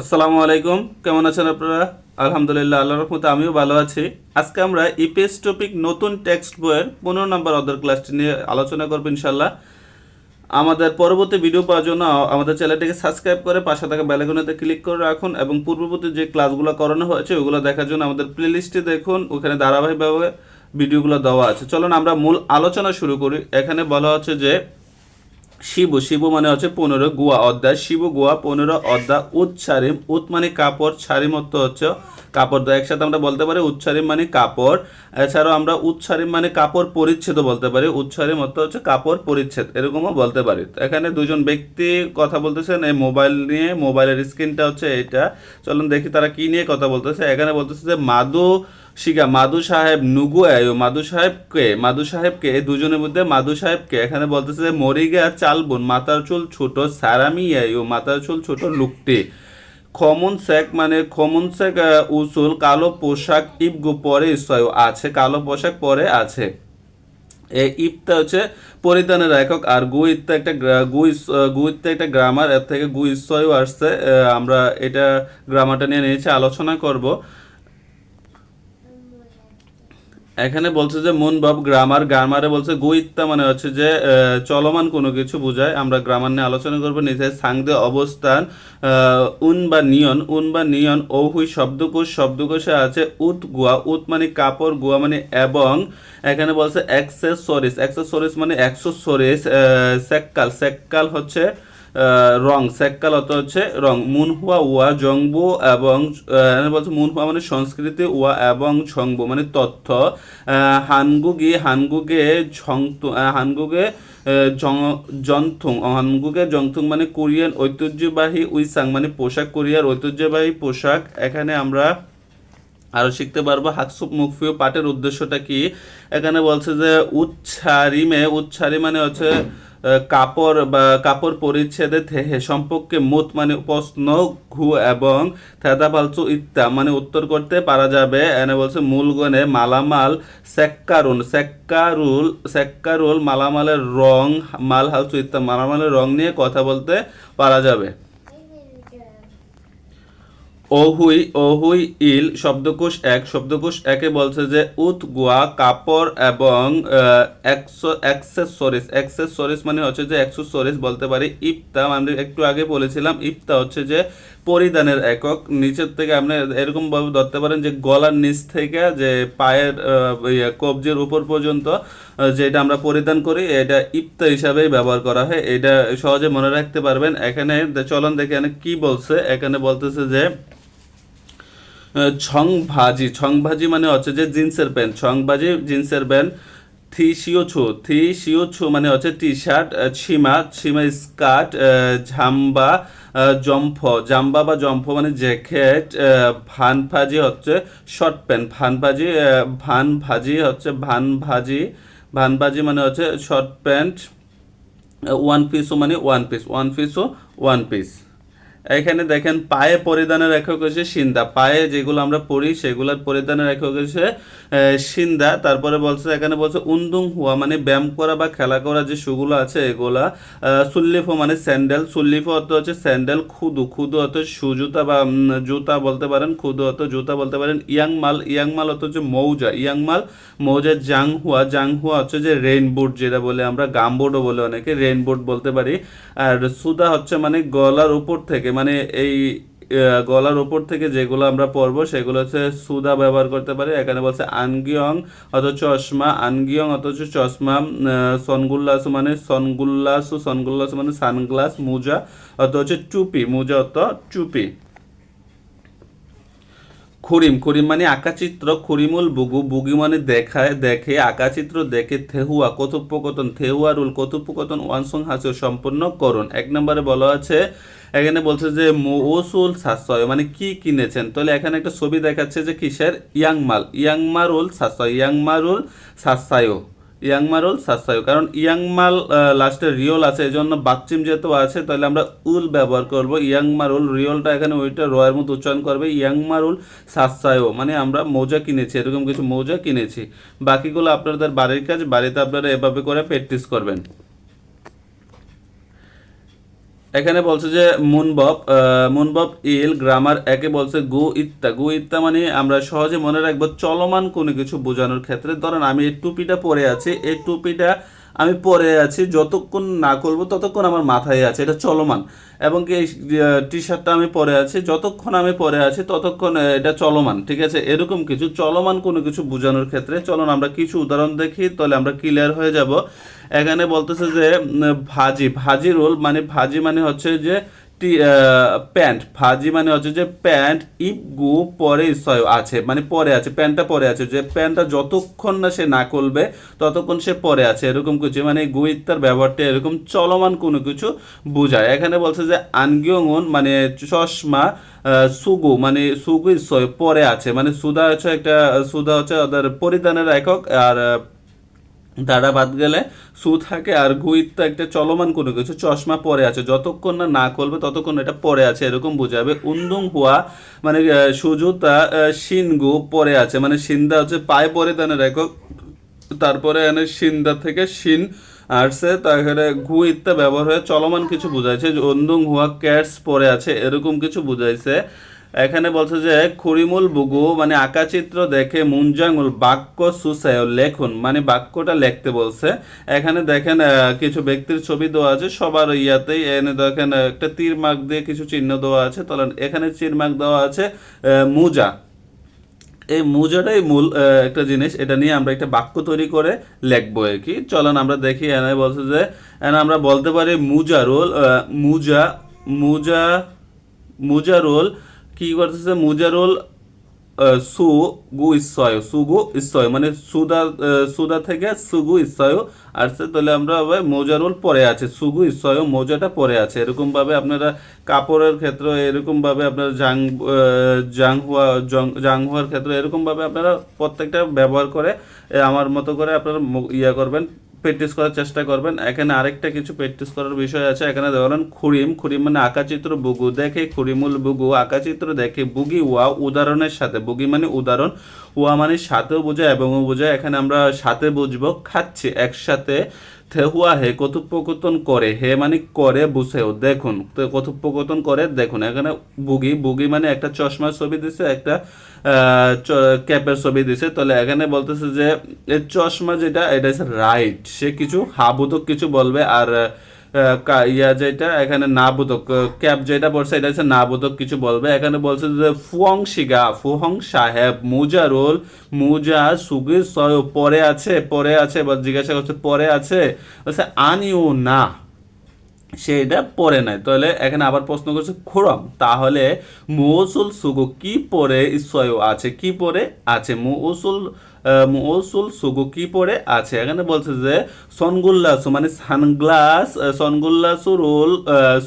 আসসালামু আলাইকুম। কেমন আছেন আপনারা? আলহামদুলিল্লাহ, আল্লাহর রহমতে আমিও ভালো আছি। আজকে আমরা ইপিএস টপিক নতুন টেক্সট বইয়ের পনেরো নম্বর অর্ডার ক্লাসটি নিয়ে আলোচনা করব ইনশাল্লাহ আমাদের পরবর্তী ভিডিও পাওয়ার জন্য আমাদের চ্যানেলটিকে সাবস্ক্রাইব করে পাশে থাকা বেলাগুলোতে ক্লিক করে রাখুন এবং পূর্ববর্তী যে ক্লাসগুলো করানো হয়েছে, ওগুলো দেখার জন্য আমাদের প্লেলিস্টে দেখুন। ওখানে ধারাবাহিকভাবে ভিডিওগুলো দেওয়া আছে। চলুন আমরা মূল আলোচনা শুরু করি। এখানে বলা হচ্ছে যে শিব শিব মানে হচ্ছে পনেরো গুয়া অধ্যায়, শিব গুয়া পনেরো অধ্যায় উৎসারিম উৎ মানে কাপড় ছারিম অর্থ হচ্ছে কাপড় তো একসাথে আমরা বলতে পারি উচ্চারিম মানে কাপড়। এছাড়াও আমরা উচ্চারিম মানে কাপড় পরিচ্ছেদও বলতে পারি। উচ্চারিম অর্থ হচ্ছে কাপড় পরিচ্ছেদ, এরকমও বলতে পারি। এখানে দুজন ব্যক্তি কথা বলতেছেন, এই মোবাইল নিয়ে, মোবাইলের স্ক্রিনটা হচ্ছে এটা চলুন দেখি তারা কি নিয়ে কথা বলতেছে। এখানে বলতেছে যে মাদু শিকা মাদু সাহেব নুগু আয়ো, মাদু সাহেবকে মাদু সাহেবকে দুজনের মধ্যে মাদু সাহেবকে এখানে বলতেছে মরিগা চালবুন মাথার চুল ছোট সারামি আয়ো মাথার চুল ছোট লুকটি। খমন শেখ মানে খমন শেখ উসুল, কালো পোশাক ইবগু পরে ইসয়, আছে, কালো পোশাক পরে আছে। এই ইপটা হচ্ছে পরিধানের একক, আর গু ইত্তা একটা গু গু ইত্তা একটা গ্রামার এর থেকে গু ইসয়ও আসছে আমরা এটা গ্রামারটা নিয়ে নিয়েছি, আলোচনা করব। এখানে বলছে যে, মন ভাব গ্রামার। গ্রামারে বলছে, গুইত্তা মানে হচ্ছে যে চলমান কোনো কিছু বোঝায়। আমরা গ্রামার নিয়ে আলোচনা করব। নিচে সাংদে অবস্থান উন বা নিয়ন। উন বা নিয়ন, ঔহুই শব্দকোষ। শব্দকোষে আছে উত, গুয়া। উত মানে কাপড়, গুয়া মানে এবং এখানে বলছে অ্যাক্সেসরিজ অ্যাক্সেসরিজ মানে অ্যাক্সেসরিজ সেক্কাল। সেক্কাল হচ্ছে রং সেক্কাল অত হচ্ছে রং। মুনহুয়া ওয়া জংবু এবং বলছে মুনহুয়া মানে সংস্কৃতি ওয়া এবং ছংবু মানে তথ্য। হানগুগি হানগুগে আহ, হানগুগে আহ, জং- জন্থুং হানগুগে জংথুং মানে কোরিয়ান ঐতিহ্যবাহী উইসাং মানে পোশাক কোরিয়ার ঐতিহ্যবাহী পোশাক। এখানে আমরা আরও শিখতে পারব হাকসুপ মুখফিও পাঠের উদ্দেশ্যটা কি। এখানে বলছে যে উচ্ছারিমে উচ্ছারি মানে হচ্ছে কাপড় বা কাপড় পরিচ্ছেদে থেহে সম্পর্কে মুত মানে প্রশ্ন ঘু এবং থেদা ফালচু ইত্যা মানে উত্তর করতে পারা যাবে। এনে বলছে মূলগণে মালামাল সেক্কারুন, সেক্কারুল সেক্কারুল মালামালের রং, মাল হালচু ইত্যা মালামালের রং নিয়ে কথা বলতে পারা যাবে। অহুই অহুই ইল শব্দকোষ এক। শব্দকোষ একে বলছে যে উত গুয়া কাপড় এবং অ্যাক্সেসরিজ। অ্যাক্সেসরিজ মানে হচ্ছে যে অ্যাক্সেসরিজ বলতে পারি। ইফতা আমরা একটু আগে বলেছিলাম ইফতা হচ্ছে যে পরিধানের একক। নিচের থেকে আপনি এরকম ভাবে ধরতে পারেন যে গলার নিচ থেকে যে পায়ের ইয়ে, কবজির উপর পর্যন্ত যেটা আমরা পরিধান করি, এটা ইফতা হিসাবেই ব্যবহার করা হয়। এটা সহজে মনে রাখতে পারবেন। এখানে চলন দেখে এখানে কি বলছে। এখানে বলতেছে যে ছং ভাজি। ছং ভাজি মানে হচ্ছে যে জিন্সের প্যান্ট। ছং ভাজি, জিন্সের প্যান্ট। থি শিও ছু। থি শিও ছু মানে হচ্ছে টি শার্ট ছিমা ছিমা স্কার্ট ঝাম্বা জম্ফ। জাম্বা বা জম্ফ মানে জ্যাকেট ভান ভাজি হচ্ছে শর্ট প্যান্ট। ভান ভাজি ভান ভাজি হচ্ছে ভান ভাজি। ভান ভাজি মানে হচ্ছে শর্ট প্যান্ট ওয়ান পিসও মানে ওয়ান পিস ওয়ান পিসও ওয়ান পিস এখানে দেখেন, পায়ে পরিধানের একক হচ্ছে সিন্দা। পায়ে যেগুলো আমরা পড়ি, সেগুলোর পরিধানের একক হচ্ছে সিন্দা। তারপরে বলছে, এখানে বলছে, উন্দুং হুয়া মানে ব্যায়াম করা বা খেলা করা যে শুগুলো আছে এগুলা সুল্লিফো মানে স্যান্ডেল। সুল্লিফো অর্থ হচ্ছে স্যান্ডেল, খুদু। খুদু অর্থ সুজুতা বা জুতা বলতে পারেন, খুদু অর্থ জুতা বলতে পারেন। ইয়াং মাল ইয়াং মাল অর্থ হচ্ছে মৌজা। ইয়াং মাল মৌজা জাং হুয়া। জাং হুয়া হচ্ছে যে রেইনবোট যেটা বলে আমরা গামবোর্ডও বলে অনেকে, রেইনবোট বলতে পারি। আর সুদা হচ্ছে মানে গলার উপর থেকে মানে এই গলার ওপর থেকে যেগুলো আমরা পরবো সেগুলো হচ্ছে সুদা ব্যবহার করতে পারি। এখানে বলছে আনগিয়ং অথচ চশমা, আনগিয়ং অথচ চশমা সনগুল্লাস মানে সনগুল্লাসু, সনগুল্লাস মানে সানগ্লাস, মোজা অত হচ্ছে টুপি মোজা অত টুপি খুরিম খুরিম মানে আঁকাচিত্র খুরিমুল বুগু, বুগি মানে দেখায়, দেখে আঁকাচিত্র দেখে, থেহুয়া, কথোপকথন, থেহুয়া রুল, কথোপকথন, ওয়ানসং হাসিও সম্পন্ন করুন। এক নম্বরে বলা আছে, এখানে বলছে যে, মৌসুল সাশ্রয় মানে কি কিনেছেন? তাহলে এখানে একটা ছবি দেখাচ্ছে যে কিসের? ইয়াংমাল, ইয়াংমারুল সাশ্রয় ইয়াংমারুল সাশ্রয় ইয়াংমারুল সাসায়ু কারণ ইয়াংমাল লাস্টে রিওল আছে এই জন্য বাচ্চিম যেহেতু আছে, তাহলে আমরা উল ব্যবহার করব। ইয়াংমারুল রিওলটা এখানে ওইটা রয়ের মতো উচ্চারণ করবে, ইয়াংমারুল সাসায়ু মানে আমরা মৌজা কিনেছি, এরকম কিছু মৌজা কিনেছি। বাকিগুলো আপনাদের বাড়ির কাজ, বাড়িতে আপনারা এভাবে করে প্র্যাকটিস করবেন। এখানে বলছে যে মুনবব মুনবব ইল গ্রামার একে বলছে গু ইত্তা। গু ইত্তা মানে আমরা সহজে মনে রাখব চলমান কোনো কিছু বোঝানোর ক্ষেত্রে। ধরেন আমি এই টুপিটা পরে আছি, এই টুপিটা আমি পরে আছি, যতক্ষণ না করব ততক্ষণ আমার মাথায় আছে, এটা চলমান। এবং কি এই টি শার্টটা আমি পরে আছি, যতক্ষণ আমি পরে আছি ততক্ষণ এটা চলমান, ঠিক আছে? এরকম কিছু চলমান কোনো কিছু বোঝানোর ক্ষেত্রে। চলুন আমরা কিছু উদাহরণ দেখি, তাহলে আমরা ক্লিয়ার হয়ে যাব। এখানে বলতেছে যে ভাজি ভাজি রোল মানে ভাজি মানে হচ্ছে যে প্যান্ট। ভাজি মানে হচ্ছে যে প্যান্ট, ইপ, গু, পরে আছে মানে পরে আছে, প্যান্টটা পরে আছে, যে প্যান্টটা যতক্ষণ না সে না করবে ততক্ষণ সে পরে আছে, এরকম কিছু মানে গু ইত্যার ব্যবহারটা এরকম চলমান কোনো কিছু বোঝায়। এখানে বলছে যে আনগিয়ন মানে চশমা সুগু মানে সুগু সয় পরে আছে মানে সুদা হচ্ছে একটা, সুদা হচ্ছে ওদের পরিধানের একক, আর দাঁড়া বাদ গেলে, সু থাকে আর গুইত একটা চলমান কোনো কিছু, চশমা পরে আছে। যতক্ষণ না না করবে ততক্ষণ এটা পরে আছে, এরকম বোঝাবে। উন্দুং হুয়া মানে সুজুতা শিনগু পরে আছে। মানে সিন্দা হচ্ছে পায়ে পরিধানের একক তারপরে এনে সিন্দা থেকে শিন আসছে তারপরে ঘু ইত্যা ব্যবহার হয়ে চলমান কিছু বুঝাইছে। অন্দুং হুয়া ক্যাটস পরে আছে, এরকম কিছু বুঝাইছে। এখানে বলছে যে, খুরিমুল বুগু মানে আঁকাচিত্র দেখে মুঞ্জাঙ্গুল বাক্য সুসায় লেখুন। মানে বাক্যটা লিখতে বলছে। এখানে দেখেন কিছু ব্যক্তির ছবি দেওয়া আছে, সবার ইয়াতেই। এনে দেখেন একটা তীর মার্ক দিয়ে কিছু চিহ্ন দেওয়া আছে। তাহলে এখানে চির মার্ক দেওয়া আছে মুজা। এই মুজাটাই মূল একটা জিনিস। এটা নিয়ে আমরা একটা বাক্য তৈরি করে লিখব আর কি। চলুন আমরা দেখি এনে বলছে যে এনে আমরা বলতে পারি মুজা রোল মুজা মুজা মুজা রোল কি করতেছে মুজা রোল আহ, সু গু ইসয় সুগু ইসয় মানে সুদা সুদা থেকে সুগু ইসয় আসছে তাহলে আমরা মোজারুল পরে আছে সুগু ইসয় মোজাটা পরে আছে। এরকম ভাবে আপনারা কাপড়ের ক্ষেত্রে এরকম ভাবে আপনারা জাং আহ, জাং হওয়া জং- জাং হওয়ার ক্ষেত্রে এরকম ভাবে আপনারা প্রত্যেকটা ব্যবহার করে আমার মতো করে আপনারা ইয়া করবেন। প্র্যাকটিস করার চেষ্টা করবেন। এখানে আরেকটা কিছু প্র্যাকটিস করার বিষয় আছে। এখানে ধরেন খুরিম খুরিম মানে আঁকাচিত্র বুগু। দেখে খুরিমুল বুগু, আঁকাচিত্র দেখে বুগি, ওয়া, উদাহরণের সাথে। বুগি মানে উদাহরণ, ওয়া মানে সাথেও বোঝায় এবং বোঝায়। এখানে আমরা সাথে বুঝব, খাচ্ছি, একসাথে থেহুয়া হে, কথোপকথন করে হে মানে করে বুঝেও দেখুন, তো কথোপকথন করে, দেখুন, এখানে বুগি বুগি মানে একটা চশমার ছবি দিছে, একটা ক্যাপের ছবি দিছে, তাহলে এখানে বলতেছে যে চশমা যেটা, এটা হচ্ছে রাইট সে কিছু হাবুতক কিছু বলবে, আর ইয়া যেটা, এখানে নাবোধক যেটা এটা হচ্ছে নাবোধক কিছু বলবে। এখানে বলছে যে ফুয়ং শিগা ফুহং সাহেব মুজা সয় পরে আছে পরে আছে বা জিজ্ঞাসা করছে, পরে আছে? বলছে আনিও না, সে এটা পরে নাই। তাহলে এখানে আবার প্রশ্ন করছে, খুরম, তাহলে মৌসুল সুগু কি পরে ইসয় আছে? কি পরে আছে? মৌসুল মৌসুল সুগু কি পরে আছে? এখানে বলছে যে, সনগুল্লাসু মানে সানগ্লাস সনগুল্লাসু রোল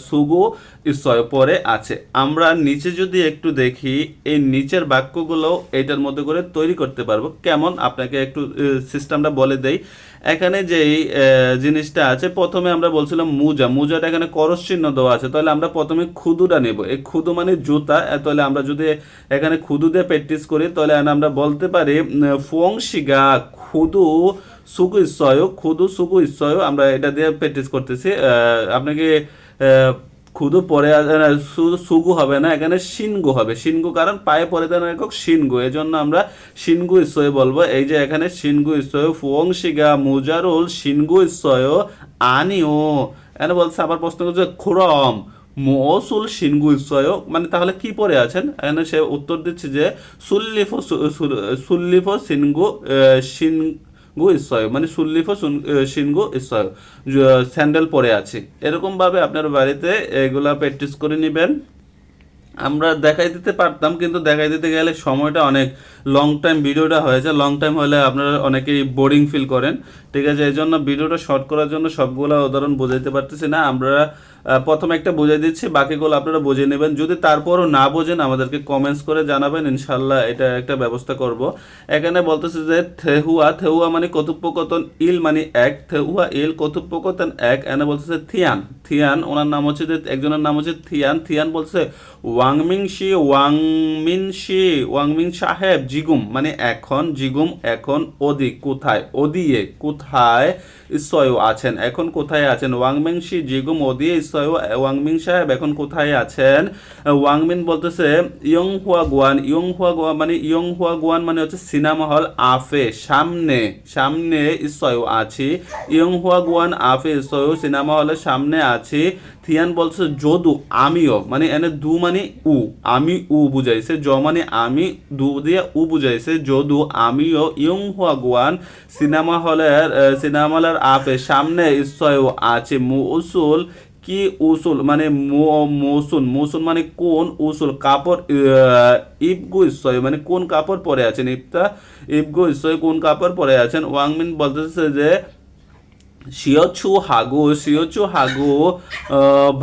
সুগু ইসয় পরে আছে। আমরা নিচে যদি একটু দেখি, এই নিচের বাক্যগুলো এটার মধ্যে করে তৈরি করতে পারব। কেমন? আপনাকে একটু সিস্টেমটা বলে দেই। এখানে যেই জিনিসটা আছে, প্রথমে আমরা বলছিলাম মুজা। মুজাটা এখানে করস চিহ্ন দেওয়া আছে। তাহলে আমরা প্রথমে খুদুটা নেব। এই খুদু মানে জুতা। তাহলে আমরা যদি এখানে খুদু দিয়ে প্র্যাকটিস করি, তাহলে আমরা বলতে পারি ফংশিগা খুদু সুকু ইসয় খুদু সুকু ইসয় আমরা এটা দিয়ে প্র্যাকটিস করতেছি। আপনাকে খুদু পরে সুগু হবে না, এখানে সিনগু হবে। সিনগু কারণ পায়ে পরে দেন একক সিনগু। এই জন্য আমরা সিনগু ইসয় বলব। এই যে এখানে সিনগু ইসয়, ফুয়ং শিগা, মুজারুল, সিনগু ইসয়, আনিও। এখানে বলছে, আবার প্রশ্ন করছে, খুরম মৌসুল সিনগু ইসয় মানে তাহলে কি পরে আছেন? এখানে সে উত্তর দিচ্ছে যে, সুল্লিফ সুল্লিফ সিনগু সিন গু ইসয় মানে সুল্লিফ সিনগো ইসয় স্যান্ডেল পরে আছে। এরকম ভাবে আপনার বাড়িতে এগুলা প্র্যাকটিস করে নেবেন। আমরা দেখাই দিতে পারতাম, কিন্তু দেখাই দিতে গেলে সময়টা অনেক লং টাইম ভিডিওটা হয়েছে লং টাইম হলে আপনারা অনেকেই বোরিং ফিল করেন। ঠিক আছে এই জন্য ভিডিওটা শর্ট করার জন্য সবগুলো উদাহরণ বোঝাইতে পারতেছি না। আমরা প্রথমে একটা বুঝাই দিচ্ছি, বাকিগুলো আপনারা বুঝে নেবেন। যদি তারপরও না বোঝেন, আমাদেরকে কমেন্টস করে জানাবেন ইনশাল্লাহ এটা একটা ব্যবস্থা করব। এখানে বলতেছে যে, থেহুয়া থেহুয়া মানে কথোপকথন ইল মানে এক, থেহুয়া ইল কথোপকথন এক এনে বলতেছে থিয়ান থিয়ান ওনার নাম হচ্ছে যে, একজনের নাম হচ্ছে থিয়ান থিয়ান বলছে ওয়াংমিং শি ওয়াংমিন শি ওয়াংমিং সাহেব জিগুম মানে এখন জিগুম এখন ওদি কোথায়? ওদিয়ে কোথায়? ইসয় আছেন। এখন কোথায় আছেন? ওয়াংমিং জিগু জিগুম ওদিয়ে ওয়াংমিং সাহেব এখন কোথায় আছেন? ওয়াংমিন বলতেছে ইয়ং হুয়া গুয়ান ইয়ং হুয়া গোয়ান মানে ইয়ং হুয়া গোয়ান মানে হচ্ছে সিনেমা হল আফে, সামনে সামনে ইসয় আছি। ইয়ং হুয়া গোয়ান, আফে ইসয় সিনেমা হলের সামনে আছি। থিয়ান বলছে যদু, আমিও মানে এনে দু মানে উ, আমি উ বুঝাইছে, জ মানে আমি, দু দিয়ে উ বুঝাইছে, যদু, আমিও ইয়ং হুয়া গোয়ান সিনেমা হলের সিনেমা হলের আফে সামনে ইসয় আছে মৌসুল কি উসুল মানে মৌসুন মৌসুল মানে কোন উসুল কাপড় ইবগু ইসয় মানে কোন কাপড় পরে আছেন ইফতা ইবগু ইসয় কোন কাপড় পরে আছেন ওয়াংমিন বলতেছে যে শিওচু হাগু শিওচু হাগু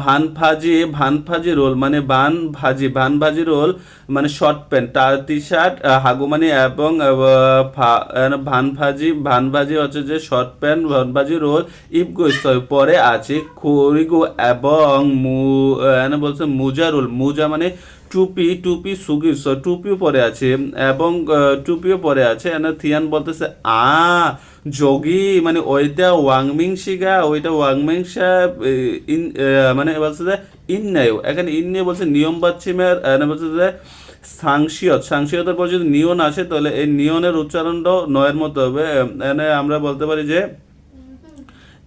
ভান ভাজি ভান ভাজি রোল মানে বান ভাজি, ভান ভাজি রোল মানে শর্ট প্যান্ট তার টি শার্ট হাগু মানে এবং ভান ভাজি ভান ভাজি হচ্ছে যে শর্ট প্যান্ট, ভান ভাজি রোল ইসয় পরে আছে খরিগো এবং মু বলছে মুজা রোল, মুজা মানে টুপি টুপি সুগির টুপিও পরে আছে এবং টুপিও পরে আছে। এনে থিয়ান বলতেছে, আ, যোগী মানে ওইটা ওয়াংমিং শিগা ওইটা ওয়াংমিং ইন মানে বলছে যে ইন নাই এখানে ইন নিয়ে বলছে, নিয়ম বাচ্চিমের এনে বলছে যে সাংশিয়ত সাংসিয়তের পর যদি নিয়ন আসে, তাহলে এই নিয়নের উচ্চারণটাও নয়ের মতো হবে। এনে আমরা বলতে পারি যে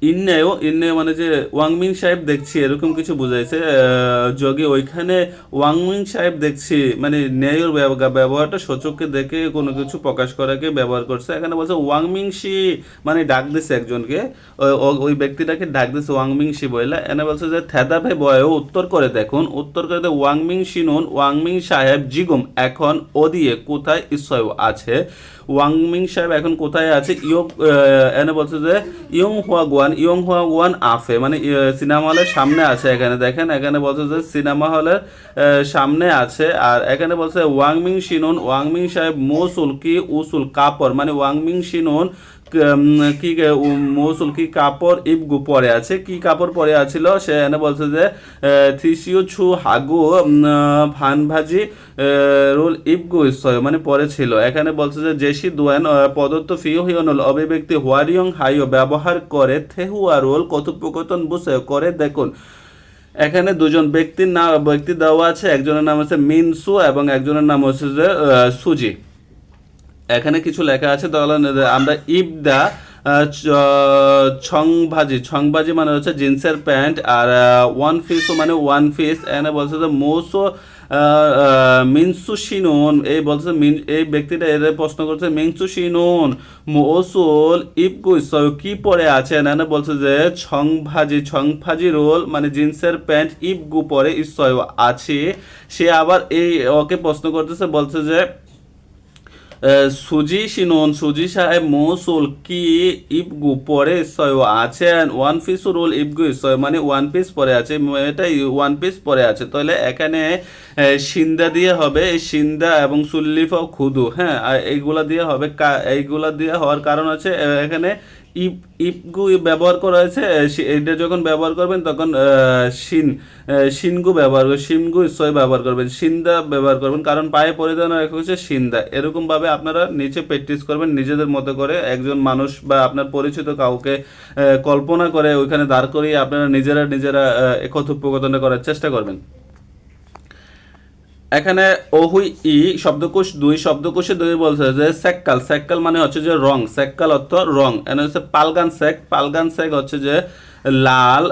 ইন্নেও, ইন্নে মানে যে ওয়াংমিং সাহেব দেখছি, এরকম কিছু বুঝাইছে। যোগী, ওইখানে ওয়াংমিং সাহেব দেখছি মানে ন্যায়ের ব্যবহারটা সূচককে দেখে কোনো কিছু প্রকাশ করাকে ব্যবহার করছে। এখানে বলছে ওয়াংমিং শি মানে ডাক দিছে একজনকে ওই ব্যক্তিটাকে ডাক দিছে ওয়াংমিং শি বইলা। এনে বলছে যে, থেদা ভাই বয়েও উত্তর করে দেখুন, উত্তর করে দে ওয়াংমিং শিনুন ওয়াংমিং সাহেব জিগুম, এখন ওদিয়ে কোথায় ইসয় আছে? ওয়াংমিং সাহেব এখন কোথায় আছে? ইয়ো এনে বলছে যে ইয়ং হুয়া গোয়ান ইয়ং হুয়া গোয়ান আফে মানে সিনেমা হলের সামনে আছে এখানে। দেখেন এখানে বলছে যে সিনেমা হলের সামনে আছে। আর এখানে বলছে ওয়াংমিং শিনুন ওয়াংমিং সাহেব মোসুল কি উসুল কাপড় মানে ওয়াংমিং উম, কি মৌসুল কি কাপড় ইবগু পরে আছে কি কাপড় পরে আছিল সে এনে বলছে যে থিসিও ছু হাগু উম, আহ, ভান ভাজি রোল ইবগু ইসয় মানে পরে ছিল। এখানে বলছে যে জেসি দুয়ান আহ, প্রদত্ত ফিও হিয়নল অভিব্যক্তি হোয়ারিয়ং হাইও ব্যবহার করে থেহুয়া রোল কথোপকথন বুঝে করে দেখুন। এখানে দুজন ব্যক্তির নাম ব্যক্তি দেওয়া আছে একজনের নাম হচ্ছে মিনসু এবং একজনের নাম হচ্ছে যে সুজি। এখানে কিছু লেখা আছে, তাহলে আমরা ইবদা ছংভাজি ছংভাজি মানে হচ্ছে জিন্সের প্যান্ট আর ওয়ান পিসও মানে ওয়ান পিস এখানে বলছে যে মৌসো মিনসু শিনুন, এই বলছে এই ব্যক্তিটা এদের প্রশ্ন করছে, মিনসু শিনুন, মৌসুল ইবগু ইসয় কি পরে আছেন এখানে বলছে যে ছংভাজি ছংভাজি রোল মানে জিন্সের প্যান্ট ইবগু পরে ইসয় আছে। সে আবার এই ওকে প্রশ্ন করতেছে, বলছে যে সুজি শিনুন, সুজি সাহেব, মৌসুল, কি ইবগু পরে সয় আছেন? ওয়ান পিস রোল ইবগু সয় মানে ওয়ান পিস পরে আছে এটাই ওয়ান পিস পরে আছে। তাহলে এখানে সিন্দা দিয়ে হবে সিন্দা এবং সুল্লিফ খুদু হ্যাঁ? এইগুলা দিয়ে হবে এইগুলা দিয়ে হওয়ার কারণ আছে এখানে ইপ, ইপগু ব্যবহার করা হয়েছে এটা যখন ব্যবহার করবেন তখন শিন শিনগু ব্যবহার করবেন, শিনগু ইসয় ব্যবহার করবেন সিন্দা ব্যবহার করবেন, কারণ পায়ে পরিধান রাখা হচ্ছে সিন্দা এরকম ভাবে আপনারা নিচে প্র্যাকটিস করবেন, নিজেদের মতো করে একজন মানুষ বা আপনার পরিচিত কাউকে কল্পনা করে ওইখানে দাঁড় করিয়ে আপনারা নিজেরা নিজেরা কথোপকথনটা করার চেষ্টা করবেন। এখানে ওহুই ই, শব্দকোষ, দুই, শব্দকোষে দুই বলছে যে সেক্কাল। সেক্কাল মানে হচ্ছে যে রং, সেক্কাল অর্থ রং। এখানে হচ্ছে পালগান সেক। পালগান সেক হচ্ছে যে লাল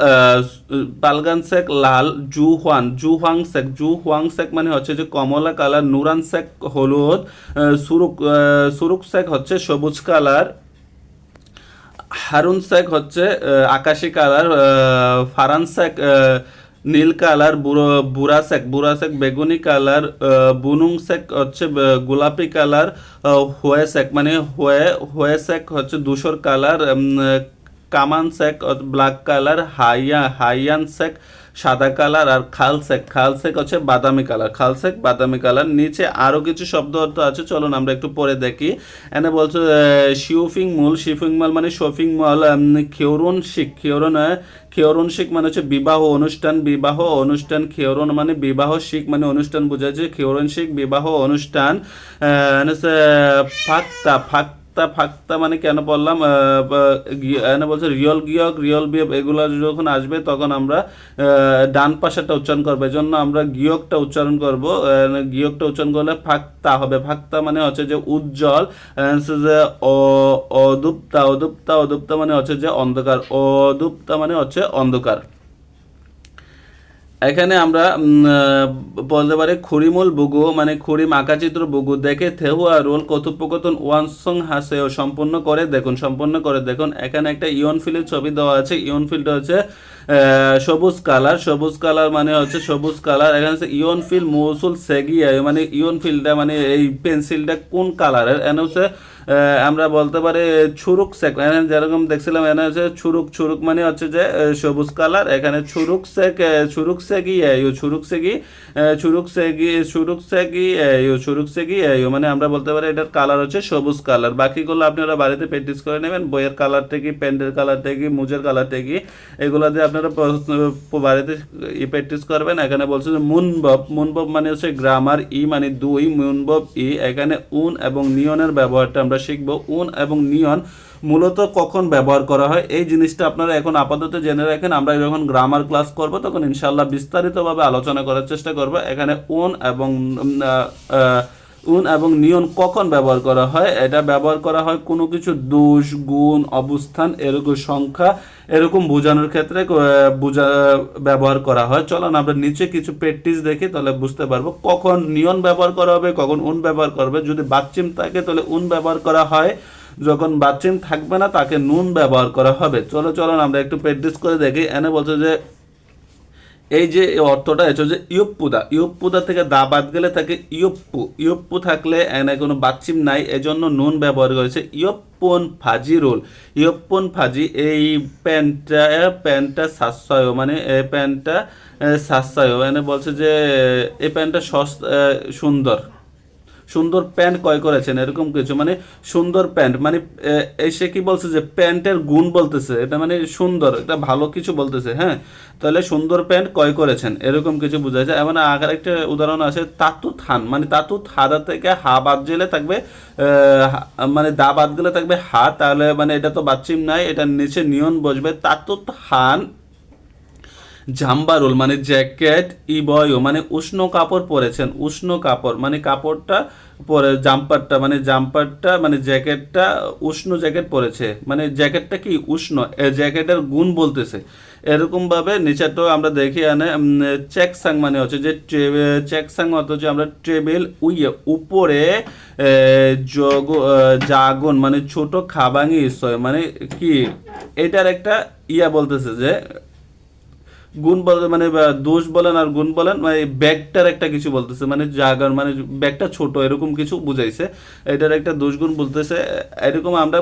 পালগান সেক লাল জু হুয়ান জু হুয়াং সেক। জু হুয়াং সেক মানে হচ্ছে যে কমলা কালার, নুরান সেক হলুদ সুরুক সুরুক সেক হচ্ছে সবুজ কালার, হারুন শেখ হচ্ছে আকাশি কালার ফারান শেখ নীল কালার বুড়া শেখ বেগুনি কালার আহ, বুনুং শেখ হচ্ছে গোলাপি কালার হোয়ে শেখ মানে হোয়ে হোয়ে শেখ হচ্ছে ধূসর কালার কামান সেক ব্ল্যাক কালার হাইয়া হাইয়ান শেখ সাদা কালার আর খালসেক খালসেক হচ্ছে বাদামি কালার, খালসেক, বাদামি কালার। নিচে আরও কিছু শব্দ অর্থ আছে, চলুন আমরা একটু পরে দেখি। এনে বলছে শিউফিং মল শিফিং মল মানে শপিং মল খেউরন শিখ খেউরন খেউরন শিখ মানে হচ্ছে বিবাহ অনুষ্ঠান বিবাহ অনুষ্ঠান খেউরন মানে বিবাহ শিখ মানে অনুষ্ঠান বোঝাচ্ছে খেউরন শিখ বিবাহ অনুষ্ঠান ফাক্তা ফাক্তা ফাক্তা ফাক্তা মানে কেন বললাম বলছে রিয়ল গিয়ক, রিয়ল বিয়ক এগুলো যখন আসবে তখন আমরা ডান পাশেরটা উচ্চারণ করব। এই জন্য আমরা গিয়কটা উচ্চারণ করব। গিয়কটা উচ্চারণ করলে ফাক্তা হবে। ফাক্তা মানে হচ্ছে যে উজ্জ্বল যে অদুপ্তা অদুপ্তা অদুপ্তা মানে হচ্ছে যে অন্ধকার। অদুপ্তা মানে হচ্ছে অন্ধকার। এখানে আমরা বলতে পারি খরিমল বুগু মানে খরিম আকাচিত্র বুগু দেখে থেহুয়া রোল কথোপকথন ওয়ানসং হাসে সম্পন্ন করে, দেখুন, সম্পন্ন করে দেখুন। এখানে একটা ইয়ন ফিল্ডের ছবি দেওয়া আছে। ইয়ন ফিলটা হচ্ছে সবুজ কালার সবুজ কালার মানে হচ্ছে সবুজ কালার। এখানে হচ্ছে ইয়ন ফিল, মৌসুল সেগিয়া মানে ইয়ন ফিলটা মানে এই পেন্সিলটা কোন কালারের? এখানে হচ্ছে আমরা বলতে পারি ছুরুক সেক যেরকম দেখছিলাম, এখানে হচ্ছে ছুরুক ছুরুক মানে হচ্ছে যে সবুজ কালার। এখানে ছুরুক সেক ছুরুক সেগি ইউ ছুরুক সেগি ছুরুক সেগি ছুরুক সেগি ইউ ছুরুক সেগি ইউ মানে আমরা বলতে পারি এটার কালার হচ্ছে সবুজ কালার। বাকিগুলো আপনারা বাড়িতে প্র্যাকটিস করে নেবেন, বইয়ের কালারটা কি প্যান্টের কালারটা কি, মুজের কালারটা কি, এগুলো দিয়ে আপনারা বাড়িতে প্র্যাকটিস করবেন, এখানে বলছে যে মুনবব মুনবব মানে হচ্ছে গ্রামার ই মানে দুই, মুনবব, ই, এখানে উন এবং নিয়নের ব্যবহারটা আমরা শিখব। উন এবং নিয়ন মূলত কখন ব্যবহার করা হয়, এই জিনিসটা আপনারা এখন আপাতত জেনে রাখেন, আমরা যখন গ্রামার ক্লাস করব, তখন ইনশাল্লাহ বিস্তারিতভাবে আলোচনা করার চেষ্টা করব। এখানে উন এবং উন এবং নিয়ন কখন ব্যবহার করা হয়? এটা ব্যবহার করা হয় কোনো কিছু দোষ, গুণ, অবস্থান, এরকম সংখ্যা, এরকম বোঝানোর ক্ষেত্রে বোঝা, ব্যবহার করা হয়। চলুন আমরা নিচে কিছু প্র্যাকটিস দেখি, তাহলে বুঝতে পারব কখন নিয়ন ব্যবহার করা হবে, কখন উন ব্যবহার করবে যদি বাচ্চিম থাকে, তাহলে উন ব্যবহার করা হয়। যখন বাচ্চিম থাকবে না, তাকে নুন ব্যবহার করা হবে। চলো, চলুন আমরা একটু প্র্যাকটিস করে দেখি। এনে বলছে যে এই যে অর্থটা হচ্ছে যে ইয়প্পুদা ইয়প্পুদা থেকে দা বাদ গেলে থাকে ইয়প্পু ইয়প্পু থাকলে এনে কোনো বাচ্চিম নাই, এজন্য নুন ব্যবহার করেছে ইয়প্পন ফাজি রোল ইয়প্পন ফাজি, এই প্যান্টটা প্যান্টটা সাশ্রয় মানে এই প্যান্টটা সাশ্রয় এনে বলছে যে এই প্যান্টটা সস- সুন্দর। সুন্দর প্যান্ট ক্রয় করেছেন, এরকম কিছু। মানে সুন্দর প্যান্ট মানে এসে কি বলছে যে প্যান্টের গুণ বলতেছে, এটা মানে সুন্দর, এটা ভালো কিছু বলতেছে হ্যাঁ? তাহলে সুন্দর প্যান্ট ক্রয় করেছেন, এরকম কিছু বোঝা যায়। এমন আগের একটা উদাহরণ আছে, তাতু থান মানে তাতু থাদা থেকে হা বাদ গেলে থাকবে মানে দা বাদ গেলে থাকবে হা, তাহলে মানে এটা তো বাচ্চিম নাই, এটা নিচে নিয়ন বসবে, তাতু থান জাম্বারুল মানে জ্যাকেট, ইবয়ও মানে উষ্ণ কাপড় পরেছেন, উষ্ণ কাপড় মানে কাপড়টা পরে, জাম্পারটা মানে জাম্পারটা মানে জ্যাকেটটা উষ্ণ জ্যাকেট পরেছে মানে জ্যাকেটটা কি উষ্ণ জ্যাকেটের গুণ বলতেছে। এরকম ভাবে নিচেরটাও আমরা দেখি আনে চেক সাং মানে হচ্ছে যে চেক সাং অথচ আমরা টেবিল উইয়ে, উপরে জগ জাগন মানে ছোট খাবাঙ্গি ইসয় মানে কি, এটার একটা ইয়া বলতেছে যে গুণ বলতে মানে দোষ বলেন আর গুণ বলেন মানে ব্যাগটার একটা কিছু বলতেছে মানে জাগার মানে ব্যাগটা ছোট, এরকম কিছু বুঝাইছে। এটার একটা দোষ গুণ বলতেছে, এরকম আমরা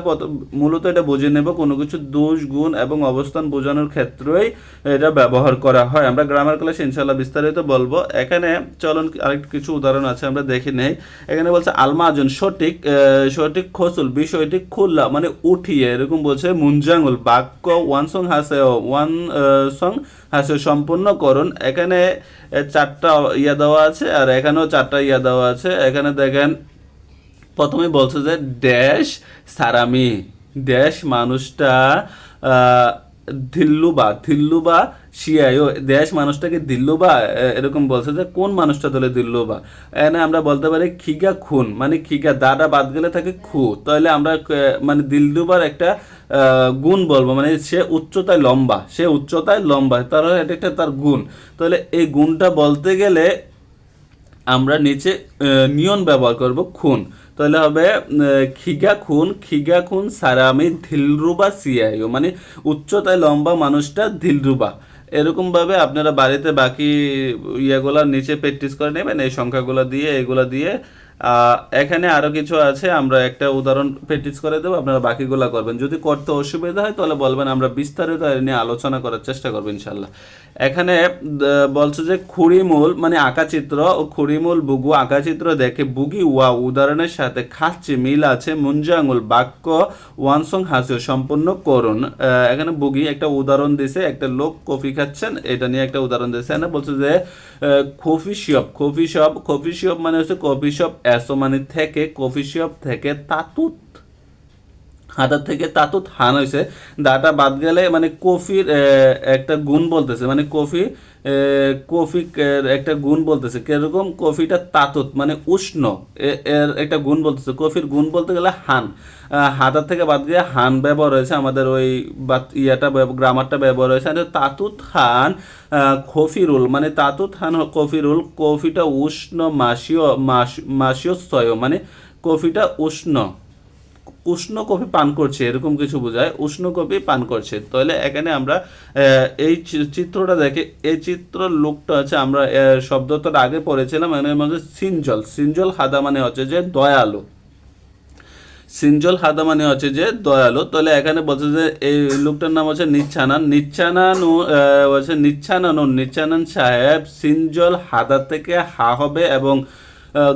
মূলত এটা বুঝে নেব, কোনো কিছু দোষ, গুণ এবং অবস্থান বোঝানোর ক্ষেত্রেই এটা ব্যবহার করা হয়। আমরা গ্রামার ক্লাসে ইনশাল্লাহ বিস্তারিত বলব। এখানে চলন, আরেকটা কিছু উদাহরণ আছে, আমরা দেখে নেই। এখানে বলছে, আলমাজন সঠিক সঠিক খসুল, বিষয়টি খুললা মানে উঠিয়ে, এরকম বলছে মুঞ্জাঙ্গুল বাক্য, ওয়ান সং হাসে, ওয়ান সং হাসে সম্পূর্ণ করুন এখানে চারটা ইয়া দেওয়া আছে আর এখানেও চারটা ইয়া দেওয়া আছে। এখানে দেখেন, প্রথমে বলছে যে, ড্যাশ সারামি। ড্যাশ মানুষটা ধিল্লুবা ধিল্লুবা শিয়ায়ও দেশ মানুষটাকে দিল্লুবা এরকম বলছে যে, কোন মানুষটা তাহলে দিল্লুবা এখানে আমরা বলতে পারি খিগা খুন মানে খিগা দাটা বাদ গেলে থাকে খু। তাহলে আমরা মানে দিল্লুবার একটা গুণ বলব মানে সে উচ্চতায় লম্বা, সে উচ্চতায় লম্বা, তার এটা একটা তার গুণ। তাহলে এই গুণটা বলতে গেলে আমরা নিচে নিয়ন ব্যবহার করব, খুন। তাহলে হবে খিগা খুন খিগা খুন সারামি ধিলরুবা সিআইও মানে উচ্চতায় লম্বা মানুষটা ধিলরুবা। এরকমভাবে আপনারা বাড়িতে বাকি ইয়েগুলো নিচে প্র্যাকটিস করে নেবেন, এই সংখ্যাগুলো দিয়ে, এগুলো দিয়ে। এখানে আরও কিছু আছে, আমরা একটা উদাহরণ প্র্যাকটিস করে দেবো, আপনারা বাকিগুলা করবেন। যদি করতে অসুবিধা হয়, তাহলে বলবেন আমরা বিস্তারিত নিয়ে আলোচনা করার চেষ্টা করব ইনশাল্লাহ এখানে বলছে যে খুঁড়িমূল মানে আঁকাচিত্র ও খুঁড়িমূল বুগু আঁকাচিত্র দেখে বুগি ওয়া উদাহরণের সাথে খাচ্ছে মিল আছে, মুঞ্জাঙ্গুল বাক্য ওয়ানসং হাসিও সম্পূর্ণ করুন। এখানে বুগি একটা উদাহরণ দিছে, একটা লোক কফি খাচ্ছেন, এটা নিয়ে একটা উদাহরণ দিছে। এখানে বলছে যে coffee shop coffee shop coffee shop মানে হচ্ছে কফি শপ এসো মানে থেকে, কফি শপ থেকে তাতুত হাতার থেকে তাতুত হান হয়েছে দাটা বাদ গেলে মানে কফির একটা গুণ বলতেছে। মানে কফি কফি একটা গুণ বলতেছে। কীরকম? কফিটা তাতুত মানে উষ্ণ। এর একটা গুণ বলতেছে। কফির গুণ বলতে গেলে হান। হাতার থেকে বাদ গিয়ে হান ব্যবহার হয়েছে। আমাদের ওই বাত- ইয়াটা গ্রামারটা ব্যবহার হয়েছে। আর তাতুত হান আহ, খফিরুল মানে তাতুত হান কফিরুল কফিটা উষ্ণ মাসীয় মাস- মাসীয় স্তয় মানে কফিটা উষ্ণ। উষ্ণ কফি পান করছে এরকম কিছু বোঝায় উষ্ণ কফি পান করছে। তাহলে এখানে আমরা এই চিত্রটা দেখে এই চিত্র লোকটা হচ্ছে আমরা আহ, শব্দটা আগে পড়েছিলাম এর মধ্যে সিনজল। সিনজল হাদা মানে হচ্ছে যে দয়ালু। সিনজল হাদা মানে হচ্ছে যে দয়ালু। তাহলে এখানে বলছে যে এই লোকটার নাম হচ্ছে নিচ্ছানান। নিচ্ছানানু আহ, বলছে নিচ্ছানানুন নিচ্ছানান সাহেব সিনজল হাদা থেকে হা হবে এবং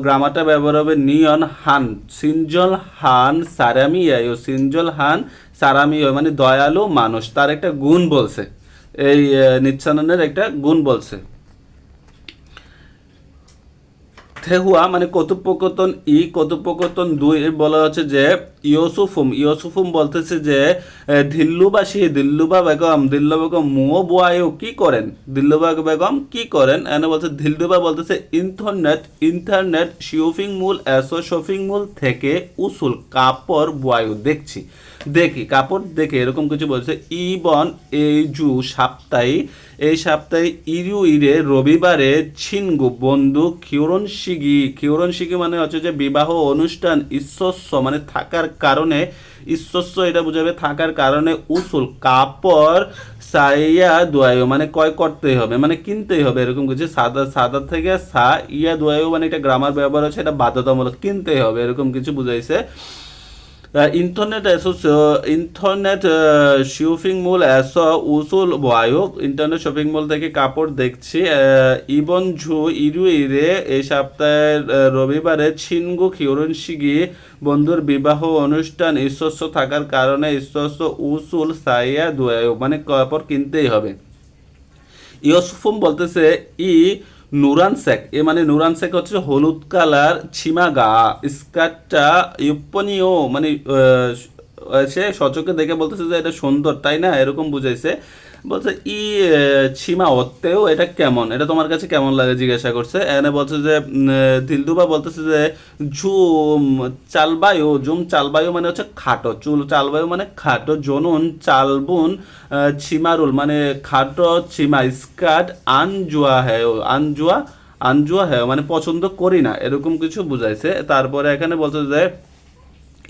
গ্রামারটা ব্যবহার হবে নিয়ন হান, সিনজল হান সারামিয়ায় সিনজল হান সারামিয় মানে দয়ালু মানুষ। তার একটা গুণ বলছে। এই নিচ্ছাননের একটা গুণ বলছে। থেহুয়া মানে কতুপকতন ই কতুপকতন দুই বলা হচ্ছে যে ইয়সুফুম ইয়সুফুম বলতেছে যে দিল্লুবাসী, দিল্লুবা বেগম দিল্লু বেগম মুও বুয়ায়ু কি করেন? দিল্লুবা বেগম কি করেন? এনে বলছে, দিল্লুবা বলতেছে, ইন্টারনেট ইন্টারনেট শপিং মল, এসো শপিং মল থেকে উসুল, কাপড় বুয়ায়ু দেখছি। দেখি, কাপড় দেখে এরকম কিছু বলছে। ইবন এই জু সাপ্তাহি এই সপ্তাহে ইরু ইরে রবিবারে ছিনগু বন্ধু কিউরন শিগি কিউরন শিগি মানে হচ্ছে যে বিবাহ অনুষ্ঠান, ঈশ্বস্য মানে থাকার কারণে, ঈশ্বস্য এটা বুঝাবে থাকার কারণে উসুল, কাপড় সাইয়া দোয়ায়ু মানে ক্রয় করতেই হবে মানে কিনতেই হবে, এরকম কিছু, সাদা সাদা থেকে সা, ইয়া দোয়ায়ু মানে এটা গ্রামার ব্যবহার হচ্ছে, এটা বাধ্যতামূলক, কিনতেই হবে, এরকম কিছু বুঝাইছে। ইন্টারনেট ইন্টারনেট শপিং মল এস উসুল বায়ক ইন্টারনেট শপিং মল থেকে কাপড় দেখছি ইবন ঝু ইরু ইরে এই সপ্তাহের রবিবারে ছিনগু খিওরন শিগি বন্ধুর বিবাহ অনুষ্ঠান ঈশ্বস্য থাকার কারণে ঈশ্বস্য উসুল সাইয়া দুয়ায়ক মানে কাপড় কিনতেই হবে। ইয়সুফুম বলতেছে, ই নুরান শেক এ মানে নুরান শেক হচ্ছে হলুদ কালার ছিমা গা স্কার্টটা ইউপনীয় মানে সে সচকে দেখে বলতেছে যে এটা সুন্দর, তাই না? এরকম বুঝাইছে। বলছে, ই ছিমা অত্তেও এটা কেমন? এটা তোমার কাছে কেমন লাগে? জিজ্ঞাসা করছে। এনে বলছে যে দিলদুবা বলতেছে যে, ঝুম, চালবায়ু জুম চালবায়ু মানে হচ্ছে খাটো, চুল, চালবায়ু মানে খাটো, জনুন, চালবুন ছিমারুল মানে খাটো ছিমা স্কার্ট, আনজুয়া হ্যাঁ আনজুয়া আনজুয়া হ্যাঁ মানে পছন্দ করি না। এরকম কিছু বুঝাইছে। তারপরে এখানে বলছে যে,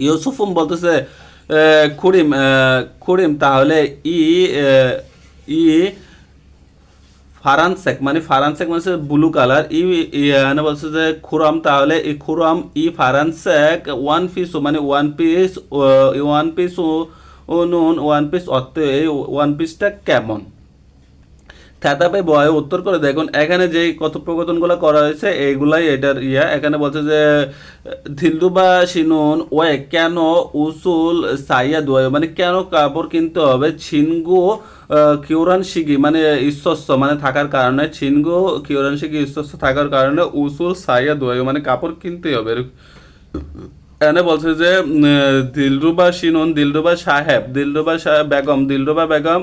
ইউসুফুম বলতেছে খুরিম খুরিম তাহলে ই আহ, ই ফারানসেক মানে ফারানসেক মানে ব্লু কালার ই মানে বলছে যে খুরাম তাহলে এই খুরাম ই ফারানসেক ওয়ান পিস মানে ওয়ান পিস ওয়ান পিস ও নুন ওয়ান পিস অর্থ এই ওয়ান পিসটা কেমন? থেতাপে বয় উত্তর করে দেখুন, এখানে যে কথোপকথনগুলো করা হয়েছে, এইগুলাই এটার ইয়া। এখানে বলছে যে ধিলদুবা সিনুন, ওয়ে, কেন উসুল সাইয়া দোয় মানে কেন কাপড় কিনতে হবে? ছিনগু কিউরান শিগি মানে ঈশ্বস্য মানে থাকার কারণে। ছিনগু, কিউরান শিগি ঈশ্বস্য থাকার কারণে উসুল সাইয়া দোয় মানে কাপড় কিনতে হবে। এনে বলছে যে দিলরুবা সিনুন দিলরুবা সাহেব দিলরুবা সাহেব বেগম দিলরুবা বেগম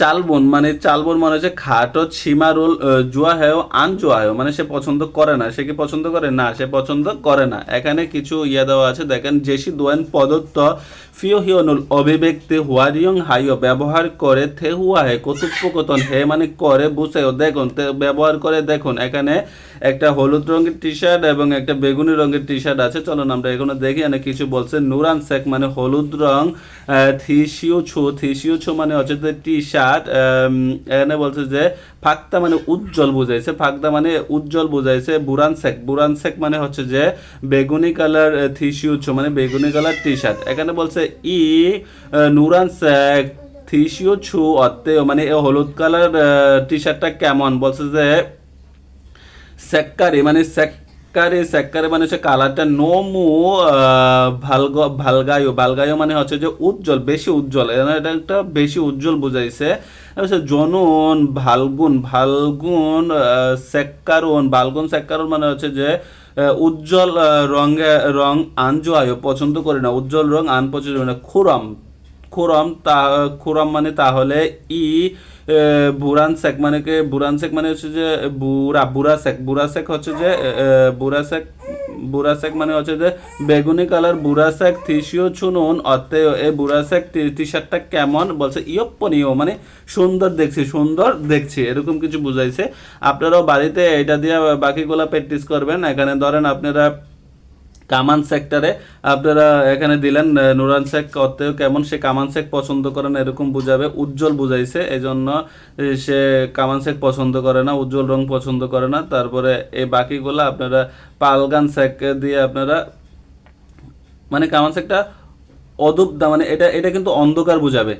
চালবন মানে চালবন মানে হচ্ছে খাটো ছিমারুল জুয়া হেও আন জুয়া হেও মানে সে পছন্দ করে না। সে কি পছন্দ করে? না, সে পছন্দ করে না। এখানে কিছু ইয়ে দেওয়া আছে, দেখেন, জেসি দোয়েন পদত্ত ফিও হিয়নুল অভিব্যক্তি হুয়ারিয়ং হাইও ব্যবহার করে থে হুয়া হে কতুপকতন হে মানে করে বুঝেও দেখুন ব্যবহার করে দেখুন, এখানে একটা হলুদ রঙের টি শার্ট এবং একটা বেগুনি রঙের টি শার্ট আছে। চলুন আমরা এখানে দেখি, এখানে কিছু বলছে নুরান শেখ মানে হলুদ রং থিসিও ছো থিসিও ছো মানে হচ্ছে টি শার্ট এখানে বলছে যে ফাক্তা মানে উজ্জ্বল বুঝাইছে। ফাক্তা মানে উজ্জ্বল বুঝাইছে বুরান শেখ। বুরান শেখ মানে হচ্ছে যে, বেগুনি কালার থিসিও ছো মানে বেগুনি কালার টি শার্ট এখানে বলছে ই নুরান শেখ থিসিও ছু অর্থে মানে এই হলুদ কালার টি শার্টটা কেমন? বলছে যে সেক্কারি মানে সেক্কারি সেক্কারি মানে হচ্ছে কালারটা নোমু ভালগ ভালগায়ু ভালগায়ু মানে হচ্ছে যে উজ্জ্বল বেশি উজ্জ্বল এটা একটা বেশি উজ্জ্বল বুঝাইছে জনুন ভালগুন ভালগুন সেক্কারুন ভালগুন সেক্কারুন মানে হচ্ছে যে উজ্জ্বল রঙে রং আনজো আয়ো পছন্দ করি না উজ্জ্বল রং আন পছন্দ করি না খুরম খুরম তা খুরম মানে তাহলে ই বুরান শেখ মানে কি? বুরান শেখ মানে হচ্ছে যে বুড়া বুড়া শেখ। বুড়া শেখ হচ্ছে যে বুড়া শেখ বুড়া শেখ মানে হচ্ছে যে, বেগুনি কালার বুড়া শেখ, থিসিও চুনুন, অতএব এ বুড়া শেখ টি শার্টটা কেমন? বলছে, ইয়প্পনীয় মানে সুন্দর দেখছি সুন্দর দেখছি, এরকম কিছু বুঝাইছে। আপনারাও বাড়িতে এটা দিয়ে বাকিগুলা প্র্যাকটিস করবেন। এখানে ধরেন আপনারা কামান সেক্টরে আপনারা এখানে দিলেন নুরান শেখ করতে কেমন সে কামান শেখ পছন্দ করে না, এরকম বুঝাবে, উজ্জ্বল বুঝাইছে এই জন্য সে কামান শেখ পছন্দ করে না, উজ্জ্বল রং পছন্দ করে না। তারপরে এই বাকিগুলো আপনারা পালগান শেখ দিয়ে আপনারা মানে কামান শেখটা অদূপ মানে এটা এটা কিন্তু অন্ধকার বুঝাবে।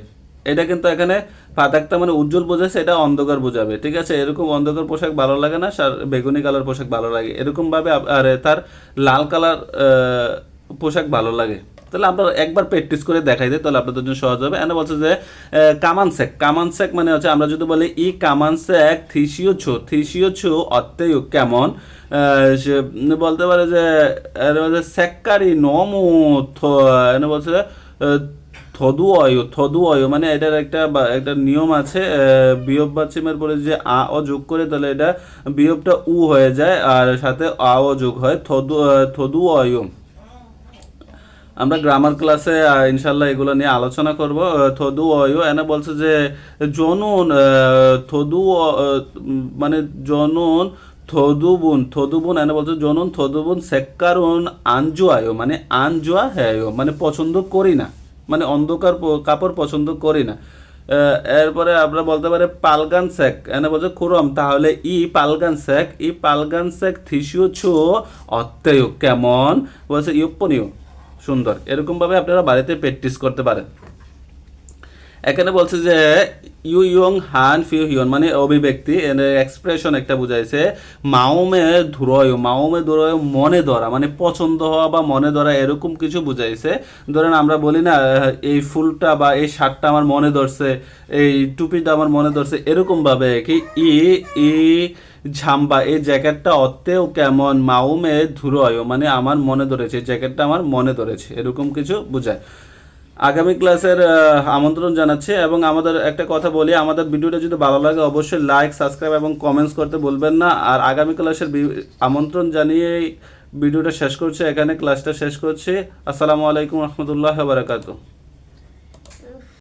এটা কিন্তু এখানে পাতাকটা মানে উজ্জ্বল বোঝাচ্ছে এটা অন্ধকার বোঝাবে, ঠিক আছে? এরকম অন্ধকার পোশাক ভালো লাগে না, সার বেগুনি কালার পোশাক ভালো লাগে। এরকমভাবে আর তার লাল কালার পোশাক ভালো লাগে। তাহলে আপনারা একবার প্র্যাকটিস করে দেখাই দেয়, তাহলে আপনাদের জন্য সহজ হবে। এনে বলছে যে কামান সেক। কামান সেক মানে হচ্ছে, আমরা যদি বলি, ই কামান সেক, থিসিও ছো থিসিও ছো অত্তেয় কেমন? সে বলতে পারে যে সেক্কারি নমু এনে বলছে থদু অয়ু থদু অয়ু মানে এটার একটা একটা নিয়ম আছে বিয়োগ বাচ্চিমের পরে যে আ অ যোগ করে তাহলে এটা বিয়োগটা উ হয়ে যায় আর সাথে আ ও যোগ হয়, থদু থদু অয়ু আমরা গ্রামার ক্লাসে ইনশাল্লাহ এগুলো নিয়ে আলোচনা করব। থদু অয়ু এনে বলছে যে জনুন থদু অ- মানে জনুন থদুবুন থদুবুন, এনে বলছে জনুন থদুবুন সেক্কারুন আনজুয়ায়ো মানে আনজুয়া হ্যাঁ মানে পছন্দ করি না। মানে অন্ধকার কাপড় পছন্দ করি না। এরপরে আমরা বলতে পারি পালগান শেখ এনে বলছে, খুরম, তাহলে ই পালগান শেখ ই পালগান শেখ থিসিও ছো অত্যয় কেমন? বলছে, ইউপনীয়, সুন্দর। এরকমভাবে আপনারা বাড়িতে প্র্যাকটিস করতে পারেন। এখানে বলছে যে, ইউ ইয়ং হান ফিউ হিয়ন মানে অভিব্যক্তি। এক্সপ্রেশন একটা বুঝাইছে, মাওমে ধুরয় মাওমে ধুরয় মনে ধরা মানে পছন্দ হওয়া বা মনে ধরা এরকম কিছু বুঝাইছে। ধরেন আমরা বলি না, এই ফুলটা বা এই শার্টটা আমার মনে ধরছে, এই টুপিটা আমার মনে ধরছে এরকমভাবে কি, ই ই, ঝাম্বা, এই জ্যাকেটটা অত্তেও কেমন মাউমে ধুরয় মানে আমার মনে ধরেছে জ্যাকেটটা আমার মনে ধরেছে এরকম কিছু বোঝায়। আগামী ক্লাসের আমন্ত্রণ জানাচ্ছি এবং আমাদের একটা কথা বলি, আমাদের ভিডিওটা যদি ভালো লাগে অবশ্যই লাইক সাবস্ক্রাইব এবং কমেন্টস করতে বলবেন না। আর আগামী ক্লাসের আমন্ত্রণ জানিয়ে ভিডিওটা শেষ করছি, এখানে ক্লাসটা শেষ করছি। আসসালামু আলাইকুম রহমতুল্লাহ বারাকাতু